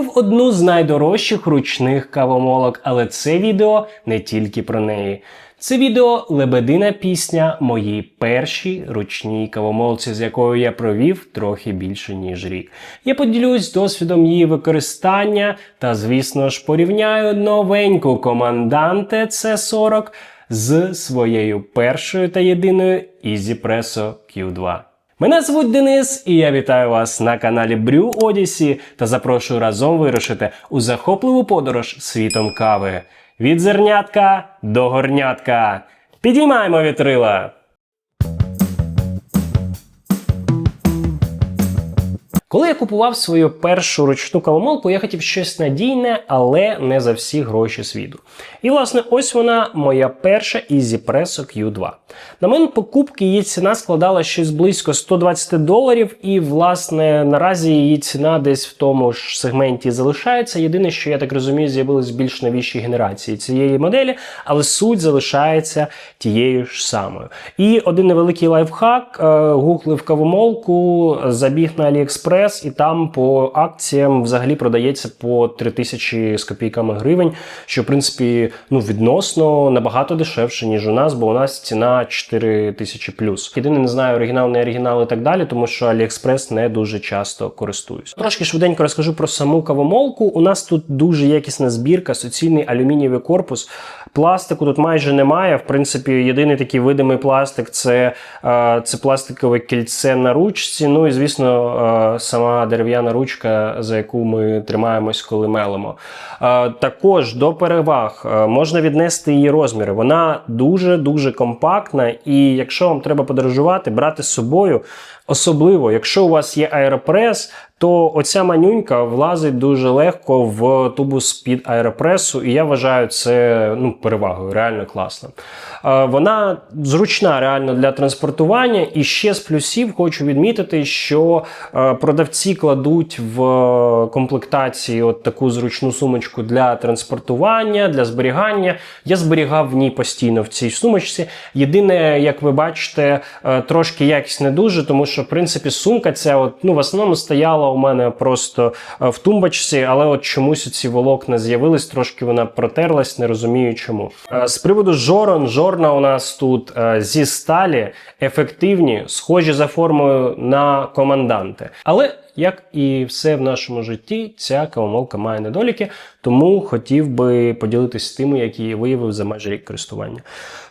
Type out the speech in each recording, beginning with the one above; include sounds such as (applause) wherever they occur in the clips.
Я купив одну з найдорожчих ручних кавомолок, але це відео не тільки про неї. Це відео лебедина пісня моїй першій ручній кавомолці, з якою я провів трохи більше ніж рік. Я поділюсь досвідом її використання та, звісно ж, порівняю новеньку команданте C40 з своєю першою та єдиною EasyPresso Q2. Мене звуть Денис, і я вітаю вас на каналі Брю Одісі та запрошую разом вирушити у захопливу подорож світом кави. Від зернятка до горнятка. Підіймаємо вітрила! Коли я купував свою першу ручну кавомолку, я хотів щось надійне, але не за всі гроші світу. І, власне, ось вона моя перша EasyPresso Q2. На момент покупки її ціна складала щось близько 120 доларів, і, власне, наразі її ціна десь в тому ж сегменті залишається. Єдине, що я так розумію, з'явились більш новіші генерації цієї моделі, але суть залишається тією ж самою. І один невеликий лайфхак: е, гуглив кавомолку, забіг на AliExpress, і там по акціям взагалі продається по 3000 з копійками гривень, що в принципі ну відносно набагато дешевше, ніж у нас, бо у нас ціна 4000 плюс. Єдине, не знаю, оригінал, не оригінал і так далі, тому що AliExpress не дуже часто користуюсь. Трошки швиденько розкажу про саму кавомолку. У нас тут дуже якісна збірка, суцільний алюмінієвий корпус. Пластику тут майже немає. В принципі, єдиний такий видимий пластик це, е, це пластикове кільце на ручці. Ну і звісно, е, сама дерев'яна ручка, за яку ми тримаємось, коли мелимо. Також до переваг можна віднести її розміри. Вона дуже дуже компактна, і якщо вам треба подорожувати, брати з собою. Особливо, якщо у вас є аеропрес, то оця манюнька влазить дуже легко в тубус під аеропресу, і я вважаю це ну, перевагою, реально класно. Е, Вона зручна реально для транспортування. І ще з плюсів хочу відмітити, що е, продавці кладуть в комплектації от таку зручну сумочку для транспортування, для зберігання. Я зберігав в ній постійно в цій сумочці. Єдине, як ви бачите, е, трошки якість не дуже, тому що в принципі сумка ця от, ну, в основному стояла у мене просто е, в тумбочці, але от чомусь ці волокна з'явились, трошки вона протерлась, не розумію чому. Е, З приводу жорон, жорна у нас тут е, зі сталі ефективні, схожі за формою на команданти. Але як і все в нашому житті, ця кавомолка має недоліки, тому хотів би поділитися тими, які я виявив за майже рік користування.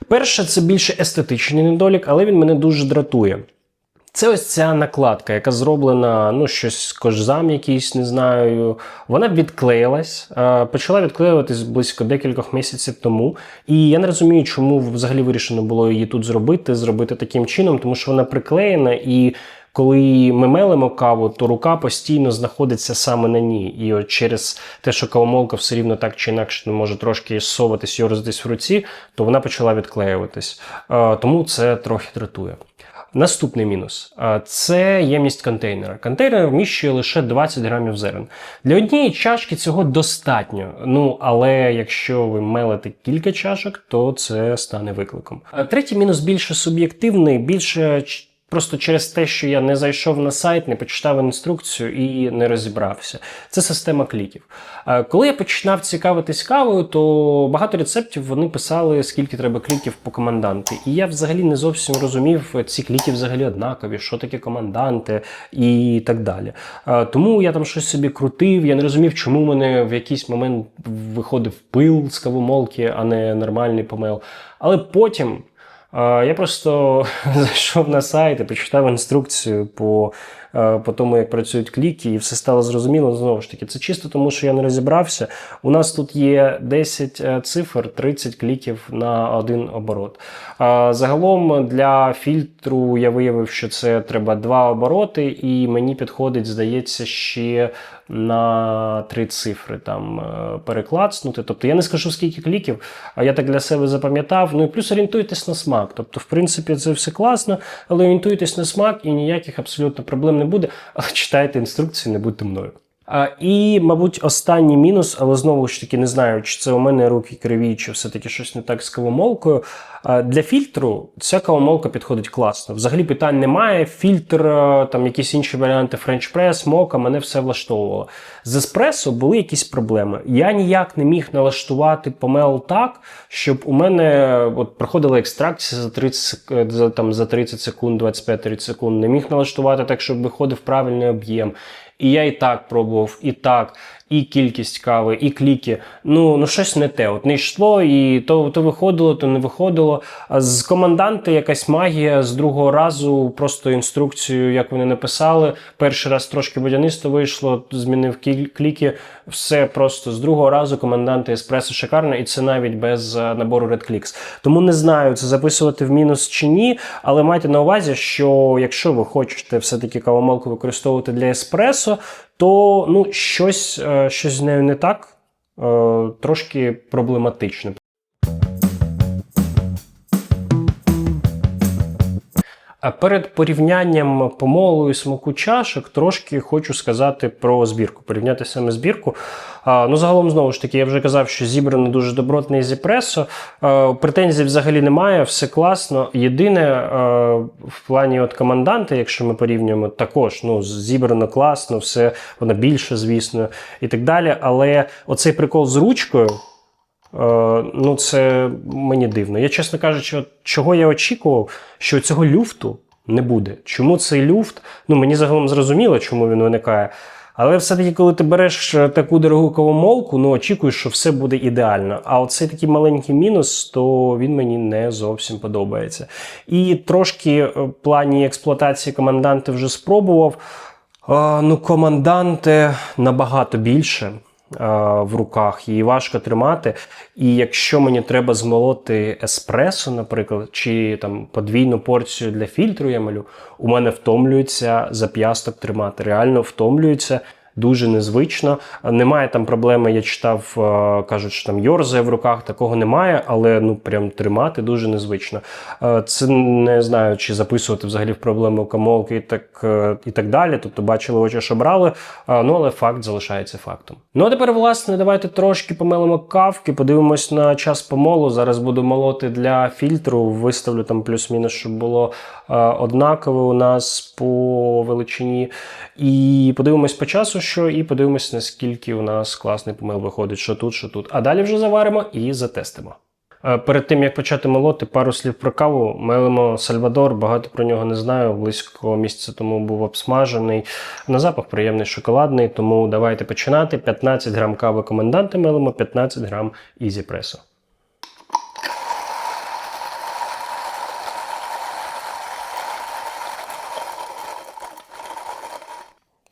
Перше, це більше естетичний недолік, але він мене дуже дратує. Це ось ця накладка, яка зроблена, ну, щось кожзам якийсь, не знаю. Вона відклеїлась, е, почала відклеюватись близько декількох місяців тому. І я не розумію, чому взагалі вирішено було її тут зробити, зробити таким чином, тому що вона приклеєна і. Коли ми мелимо каву, то рука постійно знаходиться саме на ній. І от через те, що кавомолка все рівно так чи інакше не може трошки соватись, йорзатись в руці, то вона почала відклеюватись. Е, Тому це трохи дратує. Наступний мінус це ємність контейнера. Контейнер вміщує лише 20 грамів зерен. Для однієї чашки цього достатньо. Ну але якщо ви мелите кілька чашок, то це стане викликом. Третій мінус більше суб'єктивний, більше Просто через те, що я не зайшов на сайт, не почитав інструкцію і не розібрався. Це система кліків. Е, Коли я починав цікавитись кавою, то багато рецептів вони писали, скільки треба кліків по команданти. І я взагалі не зовсім розумів, ці кліки взагалі однакові, що таке команданти і так далі. Е, Тому я там щось собі крутив, я не розумів, чому в мене в якийсь момент виходив пил з кавомолки, а не нормальний помел. Але потім. Я просто (laughs) зайшов на сайт і почитав інструкцію по, е, по тому, як працюють кліки, і все стало зрозуміло. Знову ж таки, це чисто тому, що я не розібрався. У нас тут є 10 е, цифр, 30 кліків на один оборот. Загалом для фільтру я виявив, що це треба два обороти, і мені підходить, здається, ще на три цифри там е, переклацнути. Тобто я не скажу скільки кліків, а я так для себе запам'ятав. Ну і плюс орієнтуйтесь на смак. Тобто, в принципі, це все класно, але орієнтуйтесь на смак і ніяких абсолютно проблем не буде. Але читайте інструкції, не будьте мною. І, мабуть, останній мінус, але знову ж таки не знаю, чи це у мене руки криві, чи все-таки щось не так з кавомолкою. Для фільтру ця кавомолка підходить класно. Взагалі питань немає. Фільтр, е, там якісь інші варіанти Press, мока, мене все влаштовувало. З еспресо були якісь проблеми. Я ніяк не міг налаштувати помел так, щоб у мене от проходила екстракція за 30, за, там, за 30 секунд, 25-30 секунд. Не міг налаштувати так, щоб виходив правильний об'єм. І я і так пробував, і так, і кількість кави, і кліки. Ну, ну щось не те. От не йшло, і то, то виходило, то не виходило. А з команданти якась магія з другого разу, просто інструкцію, як вони написали. Перший раз трошки водянисто вийшло, змінив кліки. Все просто з другого разу команданти еспресо шикарно, і це навіть без е, набору Red Clicks. Тому не знаю, це записувати в мінус чи ні. Але майте на увазі, що якщо ви хочете все-таки кавомолку використовувати для еспресо, то ну, щось, е, щось з нею не так, е, трошки проблематично. Перед порівнянням помолу і смаку чашок трошки хочу сказати про збірку, порівняти саме збірку. Ну, загалом, знову ж таки, я вже казав, що зібрано дуже добротний зіпресо. А, претензій взагалі немає, все класно. Єдине, в плані от команданти, якщо ми порівнюємо, також ну, зібрано класно, все воно більше, звісно, і так далі. Але оцей прикол з ручкою. Е, ну, це мені дивно. Я, чесно кажучи, чого я очікував, що цього люфту не буде. Чому цей люфт? Ну, мені загалом зрозуміло, чому він виникає. Але все-таки, коли ти береш е, таку дорогу кавомолку, ну очікуєш, що все буде ідеально. А оцей такий маленький мінус, то він мені не зовсім подобається. І трошки е, в плані експлуатації команданти вже спробував. Ну, команданти набагато більше в руках, її важко тримати. І якщо мені треба змолоти еспресо, наприклад, чи там подвійну порцію для фільтру я малю, у мене втомлюється зап'ясток тримати. Реально втомлюється. Дуже незвично. Немає там проблеми, я читав, е, кажуть, що там йорзає в руках, такого немає, але ну прям тримати дуже незвично. Е, Це не знаю, чи записувати взагалі в проблему камолки і так, е, і так далі. Тобто бачили очі, що брали, ну але факт залишається фактом. Ну а тепер, власне, давайте трошки помилимо кавки, подивимось на час помолу. Зараз буду молоти для фільтру, виставлю там плюс-мінус, щоб було однаково у нас по величині. І подивимось по часу, що, і подивимось, наскільки у нас класний помил виходить, що тут, що тут. А далі вже заваримо і затестимо. Е, Перед тим як почати молоти, пару слів про каву. Мелимо Сальвадор, багато про нього не знаю. Близько місяця тому був обсмажений. На запах приємний шоколадний, тому давайте починати. 15 грам кави коменданти мелимо, 15 грам Ізі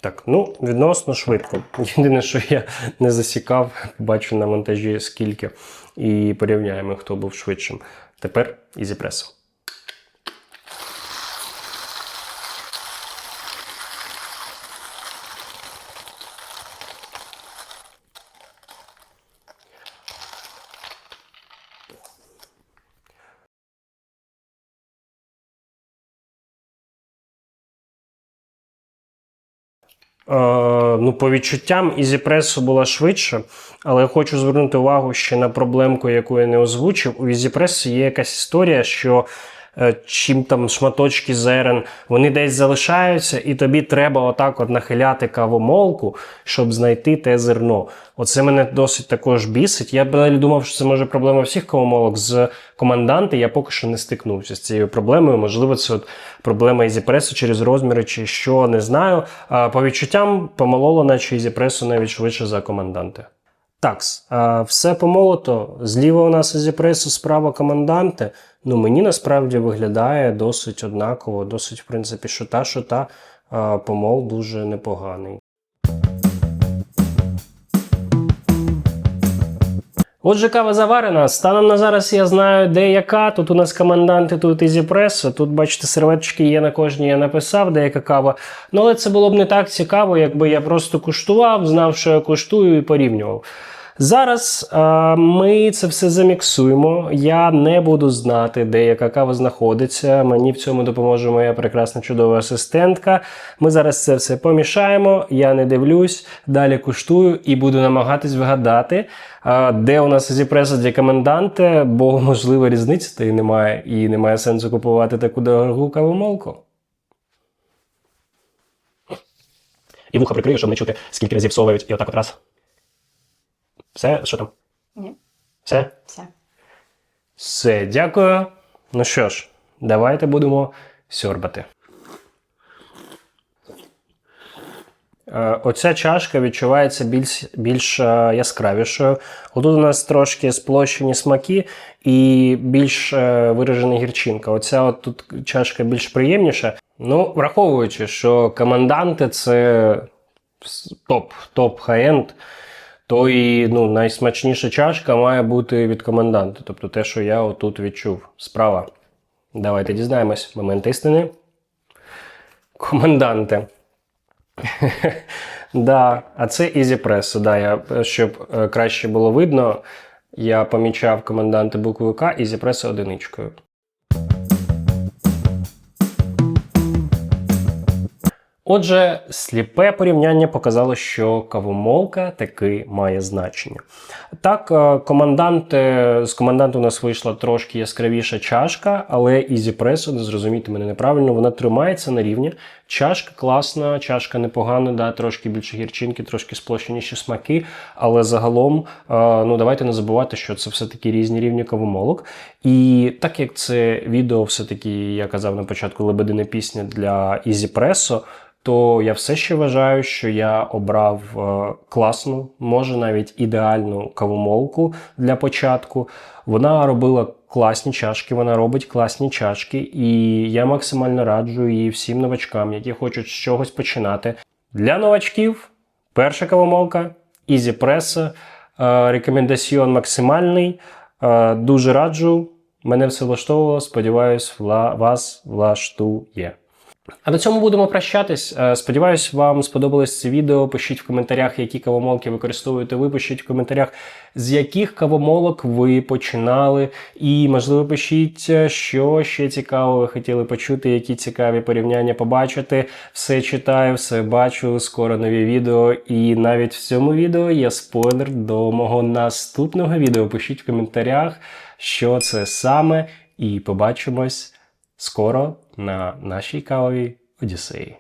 Так, ну відносно швидко. (laughs) Єдине, що я не засікав, бачу на монтажі скільки, і порівняємо, хто був швидшим. Тепер ізіпресо. Ну, по відчуттям Ізіпресо була швидше, але я хочу звернути увагу ще на проблемку, яку я не озвучив. У Ізіпресо є якась історія, що е, чим там шматочки зерен, вони десь залишаються, і тобі треба отак от нахиляти кавомолку, щоб знайти те зерно. Оце мене досить також бісить. Я б далі думав, що це може проблема всіх кавомолок. З команданти я поки що не стикнувся з цією проблемою. Можливо, це от проблема ізіпресу через розміри чи що, не знаю. По відчуттям помололо, наче ізіпресу навіть швидше за команданти. Такс, а все помолото. Зліва у нас Азіпресу, справа команданти. Ну мені насправді виглядає досить однаково, досить, в принципі, що та, що та помол дуже непоганий. Отже, кава заварена. Станом на зараз я знаю, де яка. Тут у нас команданти, тут ізіпреса. Тут, бачите, серветочки є на кожній, я написав, деяка кава. Ну, але це було б не так цікаво, якби я просто куштував, знав, що я куштую і порівнював. Зараз е, ми це все заміксуємо. Я не буду знати, де яка кава знаходиться. Мені в цьому допоможе моя прекрасна чудова асистентка. Ми зараз це все помішаємо. Я не дивлюсь, далі куштую і буду намагатись вгадати, е, де у нас зіпреса для коменданте, бо можливо різниці та й немає, і немає сенсу купувати таку дорогу кавомолку. І вуха прикрию, щоб не чути, скільки разів совають, і отак от раз. Все, що там? Ні, Все? все. Все, дякую. Ну що ж, давайте будемо сьорбати. Е, Оця чашка відчувається більш, більш е, яскравішою. Отут у нас трошки сплощені смаки і більш е, виражена гірчинка. Оця от тут чашка більш приємніша. Ну, враховуючи, що команданти це топ, топ хай-енд, то і ну, найсмачніша чашка має бути від команданта. Тобто те, що я отут відчув. Справа. Давайте дізнаємось. Момент істини. Команданте. (laughs) да, а це Press. Да, я, щоб е, краще було видно, я помічав команданти буквою К, Press одиничкою. Отже, сліпе порівняння показало, що кавомолка таки має значення. Так, е, командант, е, з команданту у нас вийшла трошки яскравіша чашка, але ізі пресо, не зрозумійте мене неправильно, вона тримається на рівні. Чашка класна, чашка непогана, да, трошки більше гірчинки, трошки сплощеніші смаки. Але загалом, е, ну давайте не забувати, що це все-таки різні рівні кавомолок. І так як це відео, все-таки я казав на початку лебедина пісня для Press, то я все ще вважаю, що я обрав е, класну, може навіть ідеальну кавомолку для початку. Вона робила класні чашки, вона робить класні чашки, і я максимально раджу її всім новачкам, які хочуть з чогось починати. Для новачків перша кавомолка Easy е, рекомендаціон максимальний. Е, дуже раджу. Мене все влаштовувало. Сподіваюсь, вас влаштує. А на цьому будемо прощатись. Е, Сподіваюсь, вам сподобалось це відео. Пишіть в коментарях, які кавомолки використовуєте ви. Пишіть в коментарях, з яких кавомолок ви починали. І, можливо, пишіть, е, що ще цікаво ви хотіли почути, які цікаві порівняння побачити. Все читаю, все бачу. Скоро нові відео. І навіть в цьому відео є спойлер до мого наступного відео. Пишіть в коментарях, що це саме. І побачимось скоро на нашій кавовій Одіссеї.